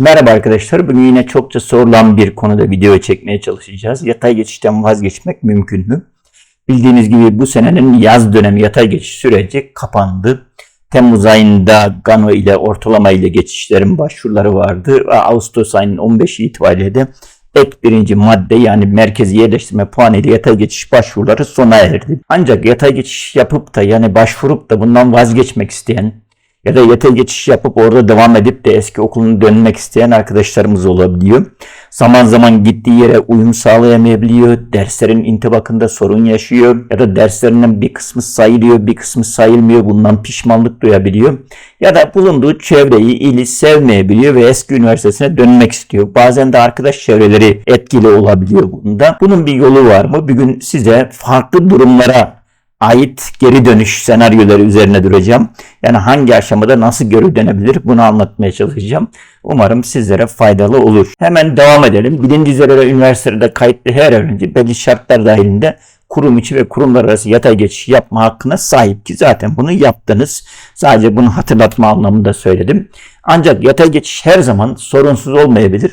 Merhaba arkadaşlar. Bugün yine çokça sorulan bir konuda video çekmeye çalışacağız. Yatay geçişten vazgeçmek mümkün mü? Bildiğiniz gibi bu senenin yaz dönemi yatay geçiş süreci kapandı. Temmuz ayında Gano ile ortalama ile geçişlerin başvuruları vardı. Ağustos ayının 15 itibariyle de ek birinci madde yani merkezi yerleştirme puanı ile yatay geçiş başvuruları sona erdi. Ancak yatay geçiş yapıp da yani başvurup da bundan vazgeçmek isteyen ya da yatay geçiş yapıp orada devam edip de eski okuluna dönmek isteyen arkadaşlarımız olabiliyor. Zaman zaman gittiği yere uyum sağlayamayabiliyor. Derslerin intibakında sorun yaşıyor. Ya da derslerinin bir kısmı sayılıyor, bir kısmı sayılmıyor. Bundan pişmanlık duyabiliyor. Ya da bulunduğu çevreyi, ili sevmeyebiliyor ve eski üniversitesine dönmek istiyor. Bazen de arkadaş çevreleri etkili olabiliyor bunda. Bunun bir yolu var mı? Bugün size farklı durumlara ait geri dönüş senaryoları üzerine duracağım. Yani hangi aşamada nasıl geri dönebilir bunu anlatmaya çalışacağım. Umarım sizlere faydalı olur. Hemen devam edelim. Bilindiği üzere üniversitede kayıtlı her öğrenci belli şartlar dahilinde kurum içi ve kurumlar arası yatay geçiş yapma hakkına sahip ki zaten bunu yaptınız. Sadece bunu hatırlatma anlamında söyledim. Ancak yatay geçiş her zaman sorunsuz olmayabilir.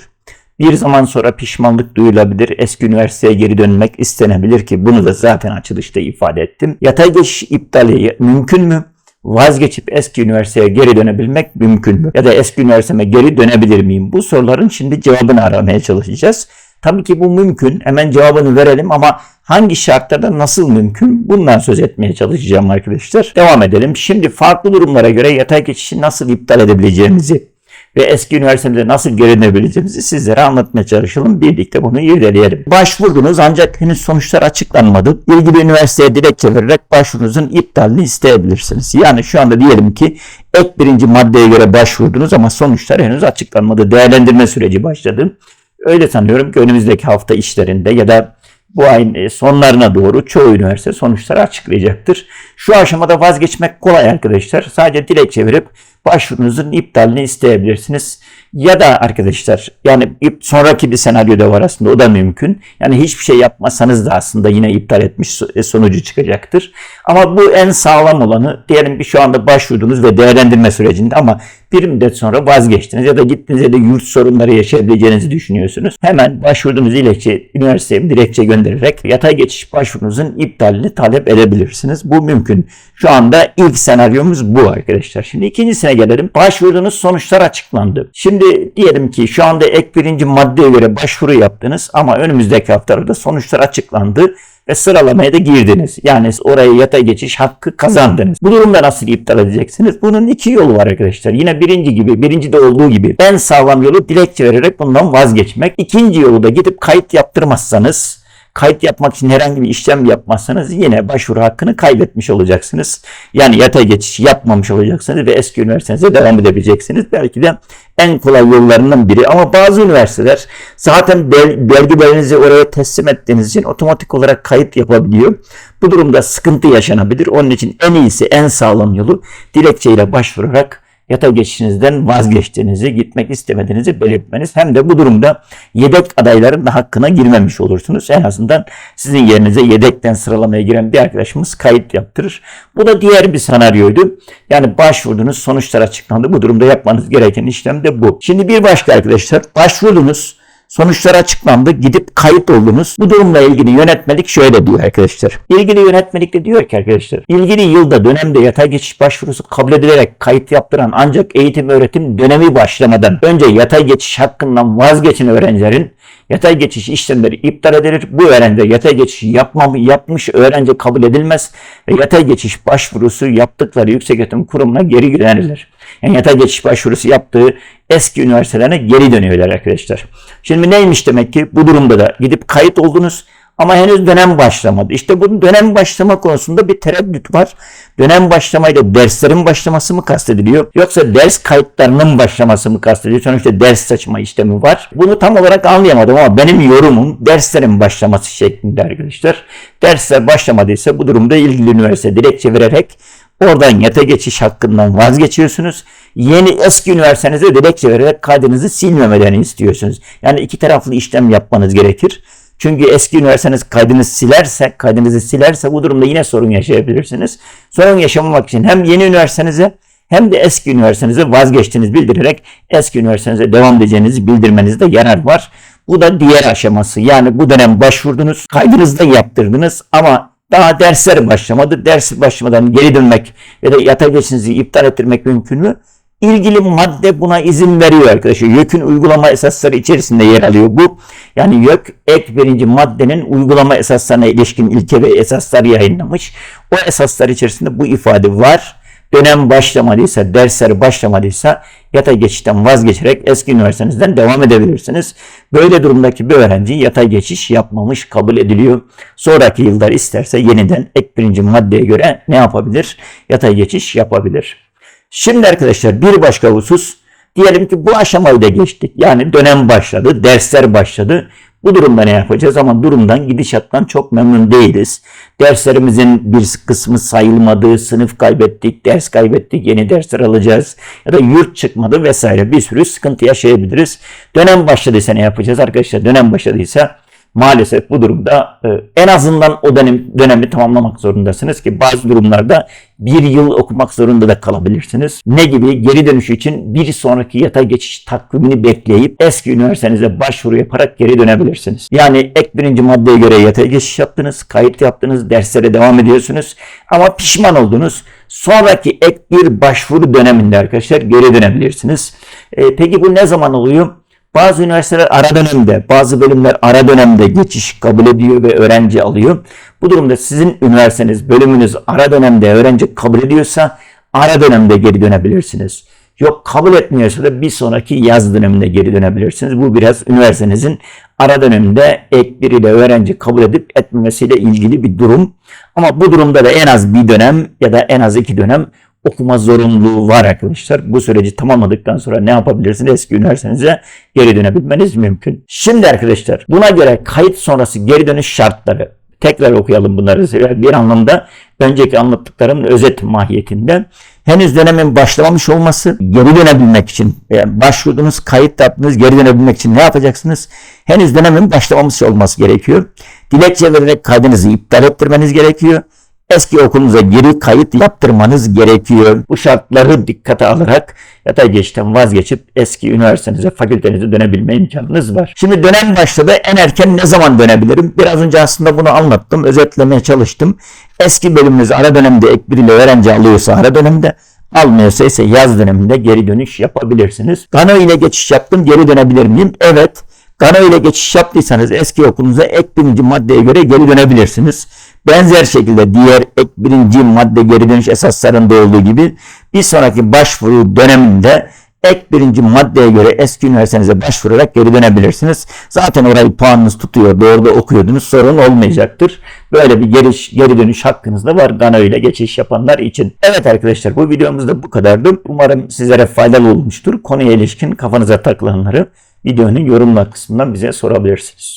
Bir zaman sonra pişmanlık duyulabilir, eski üniversiteye geri dönmek istenebilir ki bunu da zaten açılışta ifade ettim. Yatay geçiş iptali mümkün mü? Vazgeçip eski üniversiteye geri dönebilmek mümkün mü? Ya da eski üniversiteme geri dönebilir miyim? Bu soruların şimdi cevabını aramaya çalışacağız. Tabii ki bu mümkün. Hemen cevabını verelim ama hangi şartlarda nasıl mümkün? Bundan söz etmeye çalışacağım arkadaşlar. Devam edelim. Şimdi farklı durumlara göre yatay geçişi nasıl iptal edebileceğimizi ve eski üniversitede nasıl geri dönebileceğimizi sizlere anlatmaya çalışalım. Birlikte bunu irdeleyelim. Başvurdunuz ancak henüz sonuçlar açıklanmadı. İlgili üniversiteye dilekçe vererek başvurunuzun iptalini isteyebilirsiniz. Yani şu anda diyelim ki ek birinci maddeye göre başvurdunuz ama sonuçlar henüz açıklanmadı. Değerlendirme süreci başladı. Öyle sanıyorum ki önümüzdeki hafta işlerinde ya da bu ayın sonlarına doğru çoğu üniversite sonuçları açıklayacaktır. Şu aşamada vazgeçmek kolay arkadaşlar. Sadece dilekçe verip başvurunuzun iptalini isteyebilirsiniz. Ya da arkadaşlar yani sonraki bir senaryo da var aslında o da mümkün. Yani hiçbir şey yapmasanız da aslında yine iptal etmiş sonucu çıkacaktır. Ama bu en sağlam olanı diyelim ki şu anda başvurdunuz ve değerlendirme sürecinde ama bir müddet sonra vazgeçtiniz ya da gittiğinizde de yurt sorunları yaşayabileceğinizi düşünüyorsunuz. Hemen başvurduğunuz dilekçe, üniversiteye bir dilekçe göndererek yatay geçiş başvurunuzun iptalini talep edebilirsiniz. Bu mümkün. Şu anda ilk senaryomuz bu arkadaşlar. Şimdi ikincisine gelelim. Başvurduğunuz sonuçlar açıklandı. Şimdi diyelim ki şu anda ek birinci maddeye göre başvuru yaptınız ama önümüzdeki haftalarda sonuçlar açıklandı ve sıralamaya da girdiniz. Yani oraya yatay geçiş hakkı kazandınız. Bu durumda nasıl iptal edeceksiniz? Bunun iki yolu var arkadaşlar. Yine birinci gibi, birinci de olduğu gibi en sağlam yolu dilekçe vererek bundan vazgeçmek. İkinci yolu da gidip kayıt yaptırmazsanız kayıt yapmak için herhangi bir işlem yapmazsanız yine başvuru hakkını kaybetmiş olacaksınız. Yani yatay geçiş yapmamış olacaksınız ve eski üniversitenize devam edebileceksiniz. Belki de en kolay yollarından biri ama bazı üniversiteler zaten belgelerinizi oraya teslim ettiğiniz için otomatik olarak kayıt yapabiliyor. Bu durumda sıkıntı yaşanabilir. Onun için en iyisi, en sağlam yolu dilekçeyle başvurarak yatay geçişinizden vazgeçtiğinizi, gitmek istemediğinizi belirtmeniz. Hem de bu durumda yedek adayların da hakkına girmemiş olursunuz. En azından sizin yerinize yedekten sıralamaya giren bir arkadaşımız kayıt yaptırır. Bu da diğer bir senaryoydu. Yani başvurdunuz, sonuçlar açıklandı. Bu durumda yapmanız gereken işlem de bu. Şimdi bir başka arkadaşlar, başvurdunuz, Sonuçlar açıklandı. Gidip kayıt oldunuz. Bu durumla ilgili yönetmelik şöyle diyor arkadaşlar. İlgili yönetmelik de diyor ki arkadaşlar. İlgili yılda dönemde yatay geçiş başvurusu kabul edilerek kayıt yaptıran ancak eğitim öğretim dönemi başlamadan önce yatay geçiş hakkından vazgeçen öğrencilerin Yatay geçiş işlemleri iptal edilir. Bu öğrenci yatay geçiş yapmamı yapmış öğrenci kabul edilmez ve yatay geçiş başvurusu yaptıkları yüksek öğretim kurumuna geri gönderilir. Yani yatay geçiş başvurusu yaptığı eski üniversitelerine geri dönüyorlar arkadaşlar. Şimdi neymiş demek ki bu durumda da gidip kayıt oldunuz ama henüz dönem başlamadı. İşte bu dönem başlama konusunda bir tereddüt var. Dönem başlamayla derslerin başlaması mı kastediliyor? Yoksa ders kayıtlarının başlaması mı kastediliyor? Sonuçta ders saçma işlemi var. Bunu tam olarak anlayamadım ama benim yorumum derslerin başlaması şeklinde arkadaşlar. Dersler başlamadıysa bu durumda ilgili üniversite dilekçe vererek Oradan yata geçiş hakkından vazgeçiyorsunuz. Yeni eski üniversitenize dilekçe vererek kaydınızı silmemelerini istiyorsunuz. Yani iki taraflı işlem yapmanız gerekir. Çünkü eski üniversiteniz kaydınızı silerse, kaydınızı silerse bu durumda yine sorun yaşayabilirsiniz. Sorun yaşamamak için hem yeni üniversitenize hem de eski üniversitenize vazgeçtiğinizi bildirerek eski üniversitenize devam edeceğinizi bildirmenizde yarar var. Bu da diğer aşaması. Yani bu dönem başvurdunuz, kaydınızı da yaptırdınız ama daha dersler başlamadı. Ders başlamadan geri dönmek ya da yatay geçinizi iptal ettirmek mümkün mü? İlgili madde buna izin veriyor arkadaşlar. YÖK'ün uygulama esasları içerisinde yer alıyor bu. Yani YÖK ek birinci maddenin uygulama esaslarına ilişkin ilke ve esaslar yayınlamış. O esaslar içerisinde bu ifade var. Dönem başlamadıysa, dersler başlamadıysa yatay geçişten vazgeçerek eski üniversitenizden devam edebilirsiniz. Böyle durumdaki bir öğrenci yatay geçiş yapmamış kabul ediliyor. Sonraki yıllar isterse yeniden ek birinci maddeye göre ne yapabilir? Yatay geçiş yapabilir. Şimdi arkadaşlar bir başka husus diyelim ki bu aşamayı da geçtik. Yani dönem başladı, dersler başladı. Bu durumda ne yapacağız? Ama durumdan, gidişattan çok memnun değiliz. Derslerimizin bir kısmı sayılmadı, sınıf kaybettik, ders kaybettik, yeni dersler alacağız. Ya da yurt çıkmadı vesaire bir sürü sıkıntı yaşayabiliriz. Dönem başladıysa ne yapacağız arkadaşlar? Dönem başladıysa maalesef bu durumda e, en azından o dönem, dönemi tamamlamak zorundasınız ki bazı durumlarda bir yıl okumak zorunda da kalabilirsiniz. Ne gibi? Geri dönüş için bir sonraki yatay geçiş takvimini bekleyip eski üniversitenize başvuru yaparak geri dönebilirsiniz. Yani ek birinci maddeye göre yatay geçiş yaptınız, kayıt yaptınız, derslere devam ediyorsunuz ama pişman oldunuz. Sonraki ek bir başvuru döneminde arkadaşlar geri dönebilirsiniz. E, peki bu ne zaman oluyor? Bazı üniversiteler ara dönemde, bazı bölümler ara dönemde geçiş kabul ediyor ve öğrenci alıyor. Bu durumda sizin üniversiteniz, bölümünüz ara dönemde öğrenci kabul ediyorsa ara dönemde geri dönebilirsiniz. Yok kabul etmiyorsa da bir sonraki yaz döneminde geri dönebilirsiniz. Bu biraz üniversitenizin ara dönemde ek biriyle öğrenci kabul edip etmemesiyle ilgili bir durum. Ama bu durumda da en az bir dönem ya da en az iki dönem okuma zorunluluğu var arkadaşlar. Bu süreci tamamladıktan sonra ne yapabilirsiniz? Eski üniversitenize geri dönebilmeniz mümkün. Şimdi arkadaşlar buna göre kayıt sonrası geri dönüş şartları tekrar okuyalım bunları. Bir anlamda önceki anlattıklarımın özet mahiyetinde henüz dönemin başlamamış olması geri dönebilmek için yani başvurdunuz, kayıt yaptınız, geri dönebilmek için ne yapacaksınız? Henüz dönemin başlamamış olması gerekiyor. Dilekçe vererek kaydınızı iptal ettirmeniz gerekiyor eski okulunuza geri kayıt yaptırmanız gerekiyor. Bu şartları dikkate alarak yatay geçişten vazgeçip eski üniversitenize, fakültenize dönebilme imkanınız var. Şimdi dönem başladı. En erken ne zaman dönebilirim? Biraz önce aslında bunu anlattım. Özetlemeye çalıştım. Eski bölümünüz ara dönemde ek biriyle öğrenci alıyorsa ara dönemde, almıyorsa ise yaz döneminde geri dönüş yapabilirsiniz. Gano ile geçiş yaptım geri dönebilir miyim? Evet. Gano ile geçiş yaptıysanız eski okulunuza ek birinci maddeye göre geri dönebilirsiniz. Benzer şekilde diğer ek birinci madde geri dönüş esaslarında olduğu gibi bir sonraki başvuru döneminde ek birinci maddeye göre eski üniversitenize başvurarak geri dönebilirsiniz. Zaten orayı puanınız tutuyor. Orada okuyordunuz. Sorun olmayacaktır. Böyle bir geri, geri dönüş hakkınız da var. Gana ile geçiş yapanlar için. Evet arkadaşlar bu videomuz da bu kadardı. Umarım sizlere faydalı olmuştur. Konuya ilişkin kafanıza takılanları videonun yorumlar kısmından bize sorabilirsiniz.